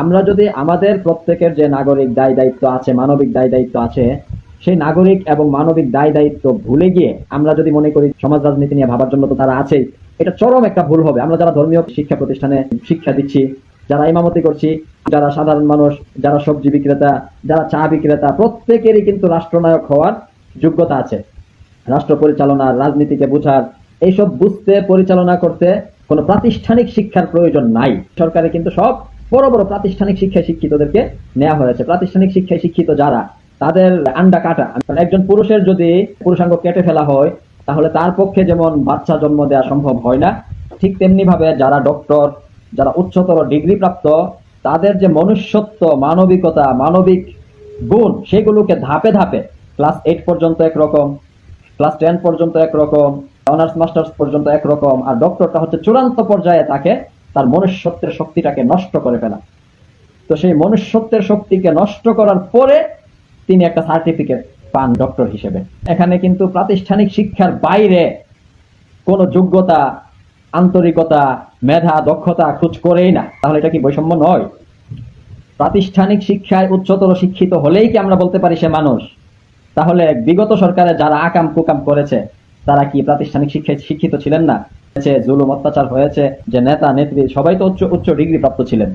আমরা যদি আমাদের প্রত্যেকের যে নাগরিক দায় দায়িত্ব আছে, মানবিক দায় দায়িত্ব আছে, সেই নাগরিক এবং মানবিক দায় দায়িত্ব ভুলে গিয়ে আমরা যদি মনে করি সমাজ রাজনীতি নিয়ে ভাবার জন্য তো তারা আছেই, এটা চরম একটা ভুল হবে। আমরা যারা ধর্মীয় শিক্ষা প্রতিষ্ঠানে শিক্ষা দিচ্ছি, যারা ইমামতি করছি, যারা সাধারণ মানুষ, যারা সবজি বিক্রেতা, যারা চা বিক্রেতা, প্রত্যেকেরই কিন্তু রাষ্ট্রনায়ক হওয়ার যোগ্যতা আছে। রাষ্ট্র পরিচালনা, রাজনীতিকে বোঝার, এইসব বুঝতে, পরিচালনা করতে কোনো প্রাতিষ্ঠানিক শিক্ষার প্রয়োজন নাই। সরকারে কিন্তু সব বড় বড় প্রাতিষ্ঠানিক শিক্ষায় শিক্ষিতদেরকে নেওয়া হয়েছে। প্রাতিষ্ঠানিক শিক্ষায় শিক্ষিত যারা, তাদের আন্ডা কাটা। একজন পুরুষের যদি পুরুষাঙ্গ কেটে ফেলা হয়, তাহলে তার পক্ষে যেমন বাচ্চা জন্ম দেওয়া সম্ভব হয় না, ঠিক তেমনি ভাবে যারা ডক্টর যারা উচ্চতর ডিগ্রি প্রাপ্ত, তাদের যে মনুষ্যত্ব, মানবিকতা, মানবিক গুণ, সেগুলোকে ধাপে ধাপে ক্লাস এইট পর্যন্ত একরকম ক্লাস টেন পর্যন্ত একরকম অনার্স মাস্টার্স পর্যন্ত একরকম, আর ডক্টরটা হচ্ছে চূড়ান্ত পর্যায়ে তাকে তার মনুষ্যত্বের শক্তিটাকে নষ্ট করে ফেলা। তো সেই মনুষ্যত্বের শক্তিকে নষ্ট করার পরে তিনি একটা সার্টিফিকেট পান ডক্টর হিসেবে। এখানে কিন্তু প্রাতিষ্ঠানিক শিক্ষার বাইরে কোনো যোগ্যতা, আন্তরিকতা, মেধা, দক্ষতা খোঁজ করেই না। তাহলে এটা কি বৈষম্য নয়? প্রাতিষ্ঠানিক শিক্ষায় উচ্চতর শিক্ষিত হলেই কি আমরা বলতে পারি সে মানুষ? তাহলে বিগত সরকারে যারা আকাম কুকাম করেছে, তারা কি প্রাতিষ্ঠানিক শিক্ষায় শিক্ষিত ছিলেন না? জুলুম অত্যাচার হয়েছে যে নেতা নেত্রী সবাই তো উচ্চ উচ্চ ডিগ্রি প্রাপ্ত ছিলেন।